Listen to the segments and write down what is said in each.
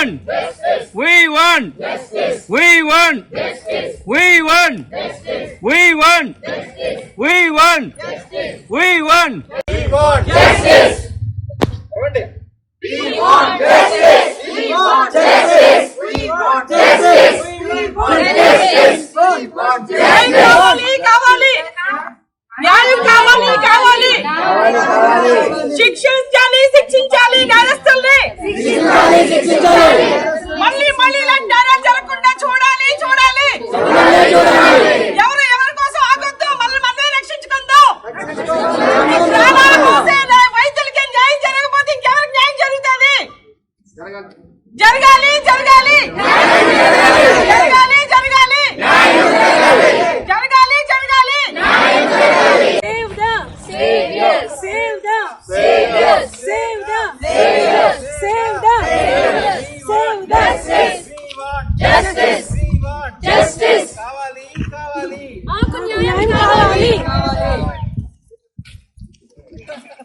want justice. We won. justice. We won. justice. We won. justice. We won. justice. We won. justice. We want We won. justice. We won. justice. We want justice.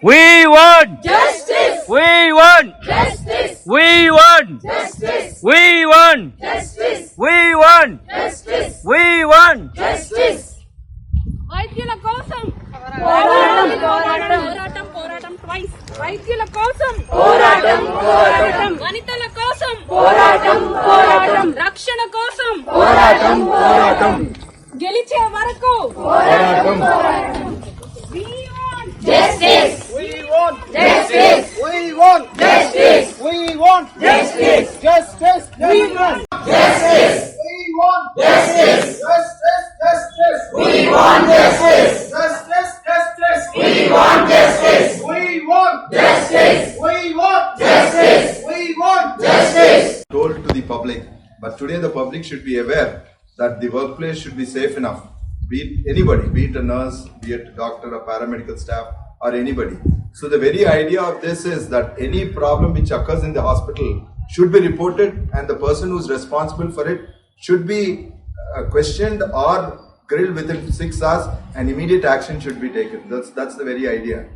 We want. Justice. We want. Justice. We want. Justice. We want. Justice. We want. Justice. We want. Justice. వైద్యుల కోసం పోరాటం, పోరాటం. పోరాటం పోరాటం twice వైద్యుల కోసం పోరాటం, పోరాటం. వనితల కోసం పోరాటం, పోరాటం. రక్షణ కోసం పోరాటం పోరాటం గెలిచే వరకు Justice. We want Justice. We want Justice. We want Justice. Justice We want Justice. We want Justice. Justice Justice We want justice. Justice Justice We want justice. We want Justice. We want Justice. We want Justice. told to the public. But today the public should be aware that the workplace should be safe enough. Be it anybody, be it a nurse, be it a doctor or paramedical staff or anybody. So the very idea of this is that any problem which occurs in the hospital should be reported and the person who's responsible for it should be uh, questioned or grilled within six hours and immediate action should be taken. That's, that's the very idea.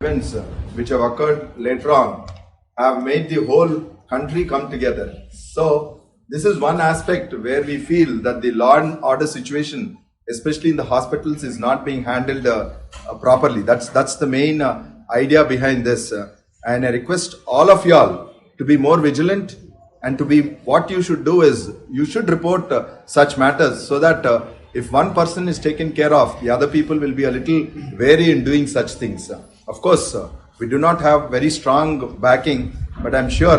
Events uh, which have occurred later on have made the whole country come together. So, this is one aspect where we feel that the law and order situation, especially in the hospitals, is not being handled uh, uh, properly. That's that's the main uh, idea behind this. uh, and I request all of y'all to be more vigilant and to be what you should do is you should report uh, such matters so that uh, if one person is taken care of, the other people will be a little wary in doing such things. Uh, Of course, uh, we do not have very strong backing, but I'm sure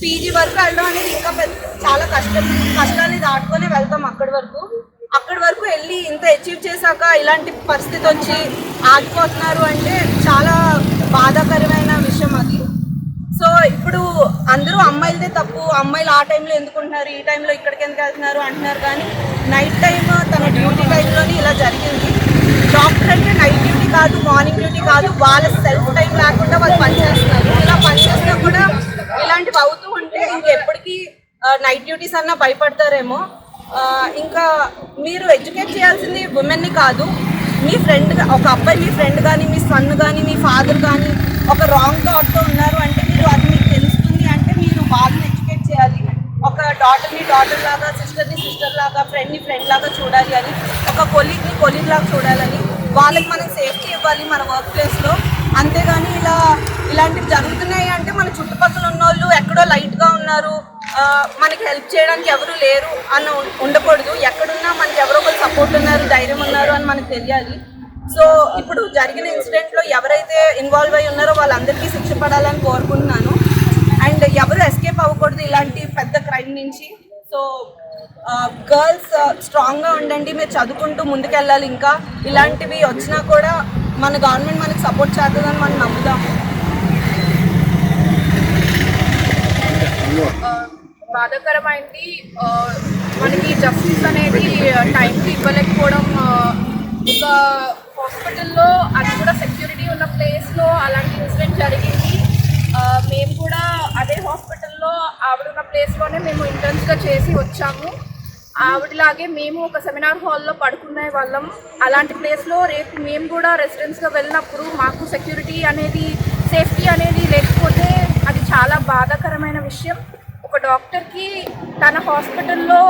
PG వరకు వెళ్ళడం అనేది ఇంకా పెద్ద చాలా కష్టం. కష్టాన్ని దాటుకొని వెళ్తాం అక్కడి వరకు. అక్కడి వరకు వెళ్ళి ఇంత అచీవ్ చేశాక ఇలాంటి పరిస్థితి వచ్చి ఆగిపోతున్నారు అంటే చాలా బాధాకరమైన విషయం అది. సో ఇప్పుడు అందరూ అమ్మాయిలదే తప్పు. అమ్మాయిలు ఆ టైంలో ఎందుకుంటున్నారు? ఈ టైంలో ఇక్కడికి ఎందుకు వెళ్తున్నారు? అంటున్నారు. కానీ నైట్ టైం తన డ్యూటీ టైంలోని ఇలా జరిగింది. డాక్టర్ అంటే నైట్ డ్యూటీ కాదు మార్నింగ్ డ్యూటీ కాదు. వాళ్ళ సెల్ఫ్ టైం లేకుండా వాళ్ళు పనిచేస్తున్నారు. ఇలా పనిచేసినా కూడా ఇలాంటివి అవుతుంది ఇంకెప్పటికీ నైట్ డ్యూటీస్ అన్నా భయపడతారేమో. ఇంకా మీరు ఎడ్యుకేట్ చేయాల్సింది ఉమెన్ని కాదు. మీ ఫ్రెండ్ ఒక అబ్బాయి మీ ఫ్రెండ్ కానీ మీ సన్ కానీ మీ ఫాదర్ కానీ ఒక రాంగ్ థాట్తో ఉన్నారు అంటే మీరు అది మీకు తెలుస్తుంది అంటే మీరు బాగా ఎడ్యుకేట్ చేయాలి. ఒక డాటర్ని డాటర్ లాగా సిస్టర్ని సిస్టర్ లాగా ఫ్రెండ్ని ఫ్రెండ్ లాగా చూడాలి అని ఒక కొలీగ్ని కొలీగ్ లాగా చూడాలని వాళ్ళకి మనం సేఫ్టీ ఇవ్వాలి మన వర్క్ ప్లేస్లో అంతేగాని ఇలా ఇలాంటివి జరుగుతున్నాయి అంటే మన చుట్టుపక్కల ఉన్న వాళ్ళు ఎక్కడో లైట్ ఉన్నారు. మనకి హెల్ప్ చేయడానికి ఎవరు లేరు అని ఉండకూడదు. ఎక్కడున్నా మనకి ఎవరో ఒకరు సపోర్ట్ ఉన్నారు ధైర్యం ఉన్నారు అని మనకు తెలియాలి. సో ఇప్పుడు జరిగిన ఇన్సిడెంట్లో ఎవరైతే ఇన్వాల్వ్ అయి ఉన్నారో వాళ్ళందరికీ శిక్ష పడాలని కోరుకుంటున్నాను. అండ్ ఎవరు ఎస్కేప్ అవ్వకూడదు ఇలాంటి పెద్ద క్రైమ్ నుంచి. సో గర్ల్స్ స్ట్రాంగ్గా ఉండండి. మీరు చదువుకుంటూ ముందుకెళ్ళాలి ఇంకా. ఇలాంటివి వచ్చినా కూడా మన గవర్నమెంట్ మనకి సపోర్ట్ చేస్తుందని మనం నమ్ముదాము బాధాకరమైంది. మనకి జస్టిస్ అనేది టైంకి ఇవ్వలేకపోవడం ఒక హాస్పిటల్లో అది కూడా సెక్యూరిటీ ఉన్న ప్లేస్లో అలాంటి ఇన్సిడెంట్ జరిగింది. మేము కూడా అదే హాస్పిటల్లో ఆవిడ ఉన్న ప్లేస్లోనే మేము ఇంటర్న్స్గా చేసి వచ్చాము. ఆవిడలాగే మేము ఒక సెమినార్ హాల్లో పడుకునే వాళ్ళం. అలాంటి ప్లేస్లో రేపు మేము కూడా రెసిడెన్స్గా వెళ్ళినప్పుడు మాకు సెక్యూరిటీ అనేది సేఫ్టీ అనేది లేదు. చాలా బాధాకరమైన విషయం. ఒక డాక్టర్కి తన హాస్పిటల్లో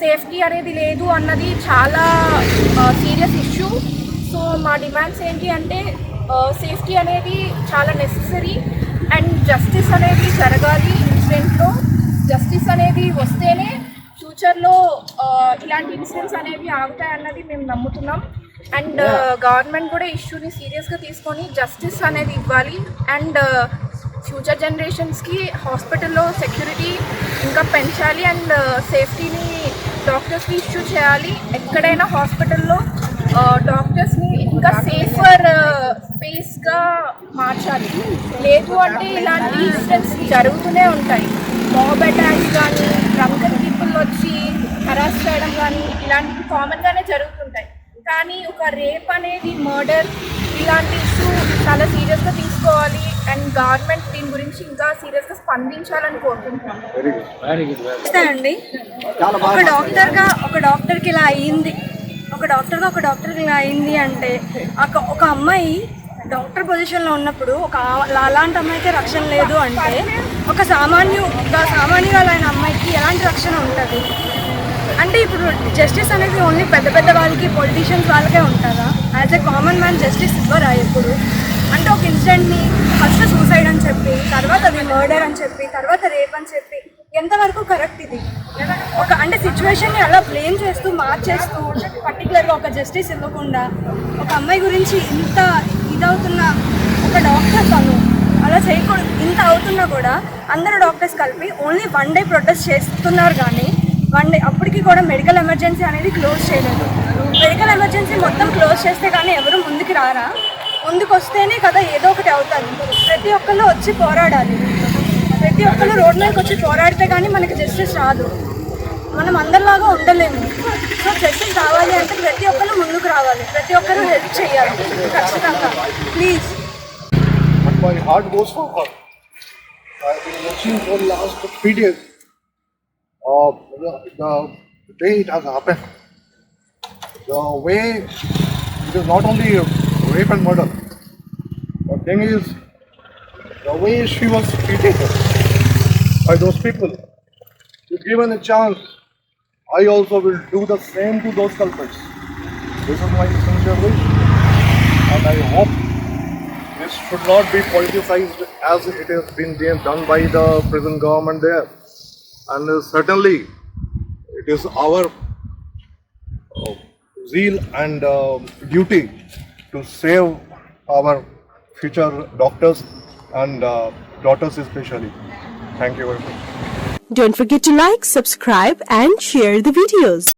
సేఫ్టీ అనేది లేదు అన్నది చాలా సీరియస్ ఇష్యూ. సో మా డిమాండ్స్ ఏంటి అంటే సేఫ్టీ అనేది చాలా నెససరీ అండ్ జస్టిస్ అనేది జరగాలి ఇన్సిడెంట్లో. జస్టిస్ అనేది వస్తేనే ఫ్యూచర్లో ఇలాంటి ఇన్సిడెంట్స్ అనేవి ఆగుతాయి అన్నది మేము నమ్ముతున్నాం. అండ్ గవర్నమెంట్ కూడా ఇష్యూని సీరియస్గా తీసుకొని జస్టిస్ అనేది ఇవ్వాలి. అండ్ ఫ్యూచర్ జనరేషన్స్కి హాస్పిటల్లో సెక్యూరిటీ ఇంకా పెంచాలి అండ్ సేఫ్టీని డాక్టర్స్కి ఇష్యూ చేయాలి ఎక్కడైనా హాస్పిటల్లో డాక్టర్స్ని ఇంకా సేఫర్ స్పేస్గా మార్చాలి లేదు అంటే ఇలాంటి ఇన్సిడెంట్స్ జరుగుతూనే ఉంటాయి మాబ్ అటాక్స్ కానీ డ్రంకన్ పీపుల్ వచ్చి హరాస్ చేయడం కానీ ఇలాంటివి కామన్గానే జరుగుతుంటాయి కానీ ఒక రేప్ అనేది మర్డర్ ఇలాంటి ఇష్యూ చాలా సీరియస్గా తీసుకోవాలి అండ్ గవర్నమెంట్ దీని గురించి ఇంకా సీరియస్గా స్పందించాలని కోరుకుంటున్నాను అండి. ఒక డాక్టర్గా ఒక డాక్టర్కి ఇలా అయ్యింది ఒక డాక్టర్గా ఒక డాక్టర్కి ఇలా అయింది అంటే ఒక ఒక అమ్మాయి డాక్టర్ పొజిషన్లో ఉన్నప్పుడు ఒక అలాంటి అమ్మాయికి రక్షణ లేదు అంటే ఒక సామాన్యు ఒక సామాన్యురాలైన అమ్మాయికి ఎలాంటి రక్షణ ఉంటుంది? అంటే ఇప్పుడు జస్టిస్ అనేది ఓన్లీ పెద్ద పెద్ద వాళ్ళకి పొలిటీషియన్స్ వాళ్ళకే ఉంటుందా? As a common man justice ఇవ్వరా ఎప్పుడు? అంటే ఒక ఇన్సిడెంట్ని ఫస్ట్ సూసైడ్ అని చెప్పి తర్వాత అది మర్డర్ అని చెప్పి తర్వాత రేప్ అని చెప్పి ఎంతవరకు కరెక్ట్ ఇది? ఒక అంటే సిచ్యువేషన్ని అలా బ్లేమ్ చేస్తూ మార్చేస్తూ పర్టికులర్గా ఒక జస్టిస్ ఇవ్వకుండా ఒక అమ్మాయి గురించి ఇంత ఇదవుతున్న ఒక డాక్టర్ తను అలా చేయకూడదు ఇంత అవుతున్నా కూడా అందరు డాక్టర్స్ కలిపి ఓన్లీ వన్ డే ప్రొటెస్ట్ చేస్తున్నారు కానీ వన్ డే అప్పటికి కూడా మెడికల్ ఎమర్జెన్సీ అనేది క్లోజ్ చేయలేదు. మెడికల్ ఎమర్జెన్సీ మొత్తం క్లోజ్ చేస్తే కానీ ఎవరు ముందుకు రారా? ముందుకు వస్తేనే కదా ఏదో ఒకటి అవుతుంది. ప్రతి ఒక్కళ్ళు వచ్చి పోరాడాలి. ప్రతి ఒక్కళ్ళు రోడ్ మీదకి వచ్చి పోరాడితే కానీ మనకి జస్టిస్ రాదు. మనం అందరిలాగా ఉండలేము. సో జస్టిస్ రావాలి అంటే ప్రతి ఒక్కరు ముందుకు రావాలి. ప్రతి ఒక్కరు హెల్ప్ చేయాలి. ఖచ్చితంగా. Please But my heart goes for her. I've been watching for the the, the day it has happened. The way it is not only rape and murder. The thing is, the way she was treated by those people. If given a chance, I also will do the same to those culprits. This is my sincere wish, and I hope this should not be politicized as it has been done by the present government there. And uh, certainly, it is our uh, zeal and uh, duty to save our future doctors and daughters especially. Thank you very much. Don't forget to like, subscribe and share the videos.